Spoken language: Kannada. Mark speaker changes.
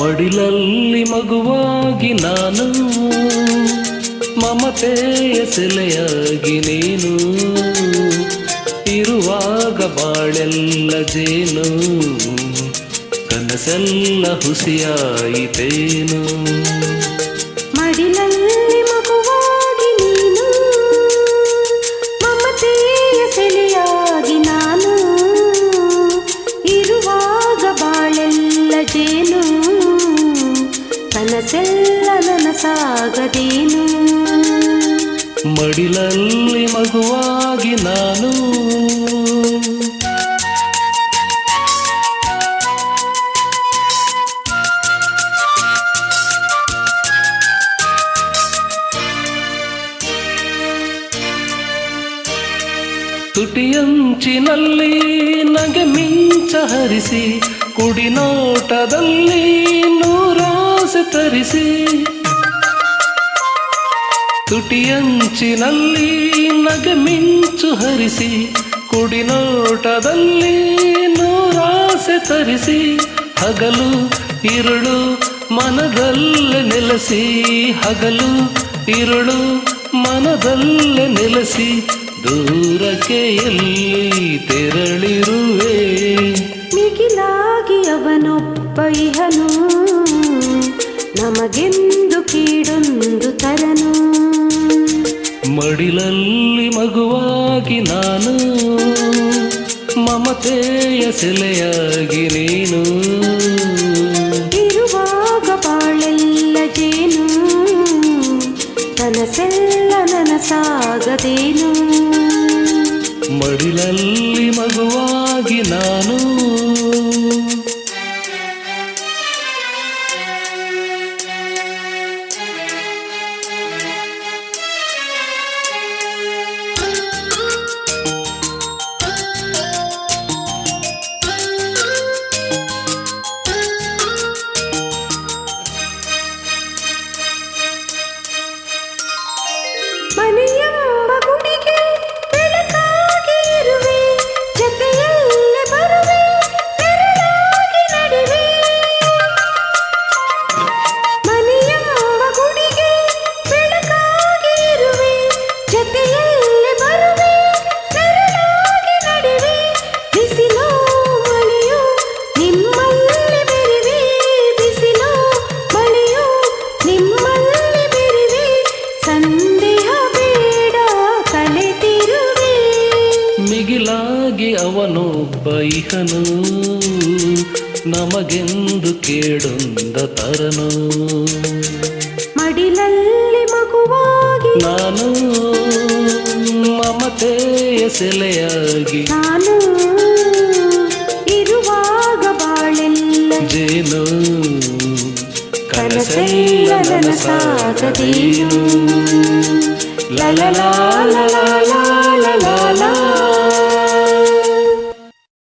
Speaker 1: ಮಡಿಲಲ್ಲಿ ಮಗುವಾಗಿ ನಾನು ಮಮತೆಯ ಸೆಲೆಯಾಗಿ ನೀನು ಇರುವಾಗ ಬಾಳೆಲ್ಲ ಜೇನು ಕನಸೆಲ್ಲ ಹುಸಿಯಾಯಿತೇನು.
Speaker 2: ಕನಸೆಲ್ಲ ನನಸಾಗದೇನು
Speaker 1: ಮಡಿಲಲ್ಲಿ ಮಗುವಾಗಿ ನಾನು. ತುಟಿಯಂಚಿನಲ್ಲಿ ನಗೆ ಮಿಂಚ ಹರಿಸಿ ಕುಡಿನೋಟದಲ್ಲಿ ನೂರಾಸೆ ತರಿಸಿ. ತುಟಿಯಂಚಿನಲ್ಲಿ ನಗೆ ಮಿಂಚು ಹರಿಸಿ, ಕುಡಿನೋಟದಲ್ಲಿ ನೂರಾಸೆ ತರಿಸಿ, ಹಗಲು ಇರುಳು ಮನದಲ್ಲೇ ನೆಲೆಸಿ, ಹಗಲು ಇರುಳು ಮನದಲ್ಲೇ ನೆಲೆಸಿ, ದೂರಕ್ಕೆ ಎಲ್ಲಿ ತೆರಳಿರುವೆ?
Speaker 2: ಮಿಗಿಲಾಗಿ ಅವನೊಪ್ಪ ಇಹನು ನಮಗೆಂದು ಕೀಡೊಂದು ತರನು.
Speaker 1: ಮಡಿಲಲ್ಲಿ ಮಗುವಾಗಿ ನಾನು ಮಮತೆಯ ಸೆಲೆಯಾಗಿ ನೀನು.
Speaker 2: ಇರುವಾಗ ಬಾಳೆಲ್ಲ ಜೇನು ಕನಸೆಲ್ಲ ನನಸಾಗದೇನು.
Speaker 1: ಮಡಿಲಲ್ಲಿ ಮಗುವಾಗಿ ನಾನು ಅವನೊಬ್ಬ ಇಹನು ನಮಗೆಂದು ಕೇಡೊಂದ ತರನು
Speaker 2: ಮಡಿಲಲ್ಲಿ ಮಗುವಾಗಿ
Speaker 1: ನಾನು ಮಮತೆಯ ಸೆಲೆಯಾಗಿ
Speaker 2: ನಾನು ಇರುವಾಗ ಬಾಳೆಲ್ಲ
Speaker 1: ಜೇನು
Speaker 2: ಕನಸೆಲ್ಲ ನನಸಾಗದೇನು
Speaker 1: ಲಲ ಲಾ ಲಾ ಲಾ ಲಾ ಲಾ ಲಾ